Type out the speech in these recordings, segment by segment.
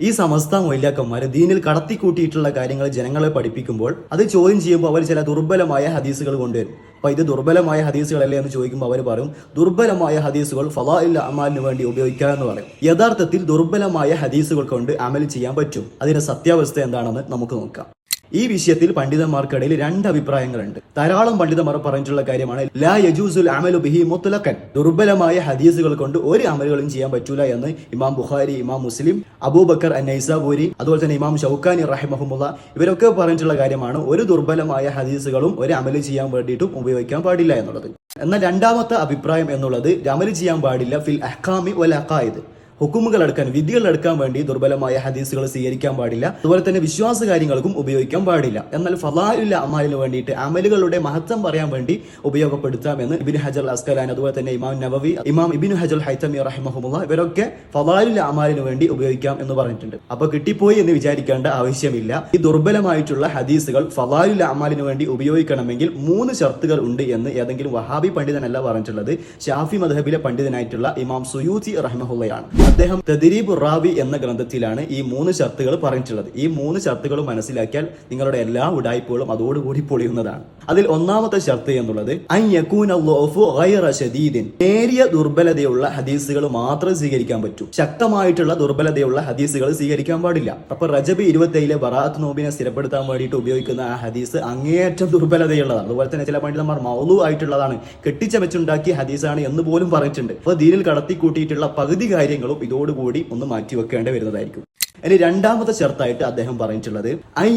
ഈ സമസ്ത മൊയ്ലാക്കന്മാർ ദീനിൽ കടത്തിക്കൂട്ടിയിട്ടുള്ള കാര്യങ്ങൾ ജനങ്ങളെ പഠിപ്പിക്കുമ്പോൾ അത് ചോദ്യം ചെയ്യുമ്പോൾ അവർ ചില ദുർബലമായ ഹദീസുകൾ കൊണ്ടുവരും. അപ്പോൾ ഇത് ദുർബലമായ ഹദീസുകളല്ലേ എന്ന് ചോദിക്കുമ്പോൾ അവർ പറയും ദുർബലമായ ഹദീസുകൾ ഫലാഇൽ അമാലിന് വേണ്ടി ഉപയോഗിക്കുക എന്ന് പറയും. യഥാർത്ഥത്തിൽ ദുർബലമായ ഹദീസുകൾ കൊണ്ട് അമൽ ചെയ്യാൻ പറ്റും. അതിന്റെ സത്യാവസ്ഥ എന്താണെന്ന് നമുക്ക് നോക്കാം. ഈ വിഷയത്തിൽ പണ്ഡിതന്മാർക്കിടയിൽ രണ്ട് അഭിപ്രായങ്ങളുണ്ട്. ധാരാളം പണ്ഡിതന്മാർ പറഞ്ഞിട്ടുള്ള കാര്യമാണ് ലാ യജൂസുൽ അമലു ബിഹി മുത്തലക്കൻ ദുർബലമായ ഹദീസുകൾ കൊണ്ട് ഒരു അമലുകളും ചെയ്യാൻ പറ്റൂല എന്ന് ഇമാം ബുഖാരി ഇമാം മുസ്ലിം അബൂബക്കർ അന്നൈസാബൂരി അതുപോലെ തന്നെ ഇമാം ഷൗക്കാനി റഹിമഹമുല്ല ഇവരൊക്കെ പറഞ്ഞിട്ടുള്ള കാര്യമാണ് ഒരു ദുർബലമായ ഹദീസുകളും ഒരു അമൽ ചെയ്യാൻ വേണ്ടിയിട്ടും ഉപയോഗിക്കാൻ പാടില്ല എന്നുള്ളത്. എന്നാൽ രണ്ടാമത്തെ അഭിപ്രായം എന്നുള്ളത് അമൽ ചെയ്യാൻ പാടില്ല ഫിൽ അഹ്കാമി വൽ അഖായിദ്. ഹുക്കുമുകൾ എടുക്കാൻ വിധികൾ എടുക്കാൻ വേണ്ടി ദുർബലമായ ഹദീസുകൾ സ്വീകരിക്കാൻ പാടില്ല. അതുപോലെ തന്നെ വിശ്വാസ കാര്യങ്ങൾക്കും ഉപയോഗിക്കാൻ പാടില്ല. എന്നാൽ ഫലാലുല്ല അമാലിന് വേണ്ടിയിട്ട് അമലുകളുടെ മഹത്വം പറയാൻ വേണ്ടി ഉപയോഗപ്പെടുത്താം എന്ന് ഇബിൻ ഹജർ അസ്കലാൻ അതുപോലെ തന്നെ ഇമാം നവവി ഇമാം ഇബിൻ ഹജർ ഹൈത്തമി റഹ്മുല്ല ഇവരൊക്കെ ഫലാലുല്ല അമാലിന് വേണ്ടി ഉപയോഗിക്കാം എന്ന് പറഞ്ഞിട്ടുണ്ട്. അപ്പൊ കിട്ടിപ്പോയി എന്ന് വിചാരിക്കേണ്ട ആവശ്യമില്ല. ഈ ദുർബലമായിട്ടുള്ള ഹദീസുകൾ ഫലാലുല്ല അമാലിന് വേണ്ടി ഉപയോഗിക്കണമെങ്കിൽ മൂന്ന് ഷർത്തുകൾ ഉണ്ട് എന്ന് ഏതെങ്കിലും വഹാബി പണ്ഡിതനല്ല പറഞ്ഞിട്ടുള്ളത്. ഷാഫി മധബിലെ പണ്ഡിതനായിട്ടുള്ള ഇമാം സുയൂത്തി റഹിമഹുള്ളയാണ്. അദ്ദേഹം തദരീബ് റാവി എന്ന ഗ്രന്ഥത്തിലാണ് ഈ മൂന്ന് ഷർത്തുകൾ പറഞ്ഞിട്ടുള്ളത്. ഈ മൂന്ന് ഷർത്തുകൾ മനസ്സിലാക്കിയാൽ നിങ്ങളുടെ എല്ലാ ഉടായ്പകളും അതോടുകൂടി പൊളിയുന്നതാണ്. അതിൽ ഒന്നാമത്തെ ഷർത്ത് എന്നുള്ളത് നേരിയ ദുർബലതയുള്ള ഹദീസുകൾ മാത്രം സ്വീകരിക്കാൻ പറ്റൂ. ശക്തമായിട്ടുള്ള ദുർബലതയുള്ള ഹദീസുകൾ സ്വീകരിക്കാൻ പാടില്ല. അപ്പൊ റജബ് ഇരുപത്തേഴിലെ ബറാത്ത് നോബിനെ സ്ഥിരപ്പെടുത്താൻ വേണ്ടിയിട്ട് ഉപയോഗിക്കുന്ന ആ ഹദീസ് അങ്ങേയറ്റം ദുർബലതയുള്ളതാണ്. അതുപോലെ തന്നെ ചില പണ്ഡിതന്മാർ മൗലു ആയിട്ടുള്ളതാണ്. കെട്ടിച്ചമച്ചുണ്ടാക്കിയ ഹദീസാണ് എന്ന് പോലും പറഞ്ഞിട്ടുണ്ട്. അപ്പൊ ദീനിൽ കടത്തിക്കൂട്ടിയിട്ടുള്ള പകുതി കാര്യങ്ങളും ഇതോടുകൂടി ഒന്ന് മാറ്റിവെക്കേണ്ടി വരുന്നതായിരിക്കും. ഇനി രണ്ടാമത്തെ ഷർത്തായിട്ട് അദ്ദേഹം പറഞ്ഞിട്ടുള്ളത് ഐ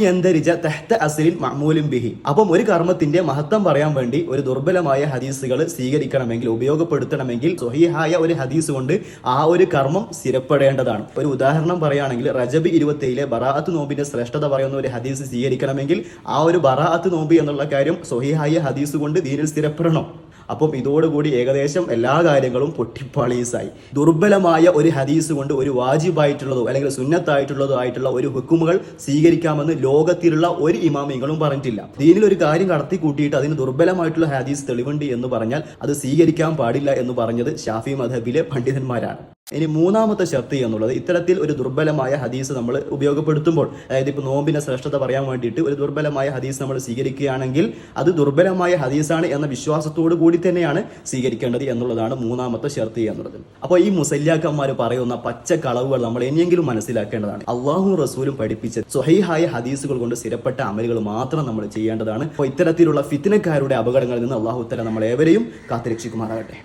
ബിഹി. അപ്പം ഒരു കർമ്മത്തിന്റെ മഹത്വം പറയാൻ വേണ്ടി ഒരു ദുർബലമായ ഹദീസുകൾ സ്വീകരിക്കണമെങ്കിൽ ഉപയോഗപ്പെടുത്തണമെങ്കിൽ സ്വഹീഹായ ഒരു ഹദീസ് കൊണ്ട് ആ ഒരു കർമ്മം സ്ഥിരപ്പെടേണ്ടതാണ്. ഒരു ഉദാഹരണം പറയുകയാണെങ്കിൽ റജബ് ഇരുപത്തിയിലെ ബറാഅത്ത് നോമ്പിന്റെ ശ്രേഷ്ഠത പറയുന്ന ഒരു ഹദീസ് സ്വീകരിക്കണമെങ്കിൽ ആ ഒരു ബറാഅത്ത് നോമ്പ് എന്നുള്ള കാര്യം സ്വഹീഹായ ഹദീസ് കൊണ്ട് ദീനിൽ സ്ഥിരപ്പെടണം. അപ്പം ഇതോടുകൂടി ഏകദേശം എല്ലാ കാര്യങ്ങളും പൊട്ടിപ്പാളീസായി. ദുർബലമായ ഒരു ഹദീസ് കൊണ്ട് ഒരു വാജിബായിട്ടുള്ളതോ അല്ലെങ്കിൽ സുന്നത്തായിട്ടുള്ളതോ ആയിട്ടുള്ള ഒരു ഹുക്കുമുകൾ സ്വീകരിക്കാമെന്ന് ലോകത്തിലുള്ള ഒരു ഇമാമിങ്ങളും പറഞ്ഞിട്ടില്ല. ദീനിൽ ഒരു കാര്യം കടത്തി കൂട്ടിയിട്ട് അതിന് ദുർബലമായിട്ടുള്ള ഹാദീസ് തെളിവുണ്ട് എന്ന് പറഞ്ഞാൽ അത് സ്വീകരിക്കാൻ പാടില്ല എന്ന് പറഞ്ഞത് ഷാഫി മധബിലെ പണ്ഡിതന്മാരാണ്. ഇനി മൂന്നാമത്തെ ഷർത്ത് എന്നുള്ളത് ഇത്തരത്തിൽ ഒരു ദുർബലമായ ഹദീസ് നമ്മൾ ഉപയോഗപ്പെടുത്തുമ്പോൾ അതായത് ഇപ്പോൾ നോമ്പിന്റെ ശ്രേഷ്ഠത പറയാൻ വേണ്ടിയിട്ട് ഒരു ദുർബലമായ ഹദീസ് നമ്മൾ സ്വീകരിക്കുകയാണെങ്കിൽ അത് ദുർബലമായ ഹദീസാണ് എന്ന വിശ്വാസത്തോടു കൂടി തന്നെയാണ് സ്വീകരിക്കേണ്ടത് എന്നുള്ളതാണ് മൂന്നാമത്തെ ഷർത്ത് എന്നുള്ളത്. അപ്പോൾ ഈ മുസല്യാക്കന്മാർ പറയുന്ന പച്ച കളവുകൾ നമ്മൾ ഇനിയെങ്കിലും മനസ്സിലാക്കേണ്ടതാണ്. അള്ളാഹു റസൂലും പഠിപ്പിച്ച സ്വഹീഹായ ഹദീസുകൾ കൊണ്ട് സ്ഥിരപ്പെട്ട അമലുകൾ മാത്രം നമ്മൾ ചെയ്യേണ്ടതാണ്. അപ്പോൾ ഇത്തരത്തിലുള്ള ഫിത്തിനക്കാരുടെ അപകടങ്ങളിൽ നിന്ന് അള്ളാഹു തല നമ്മൾ ഏവരെയും കാത്തുരക്ഷിക്കുമാറാകട്ടെ.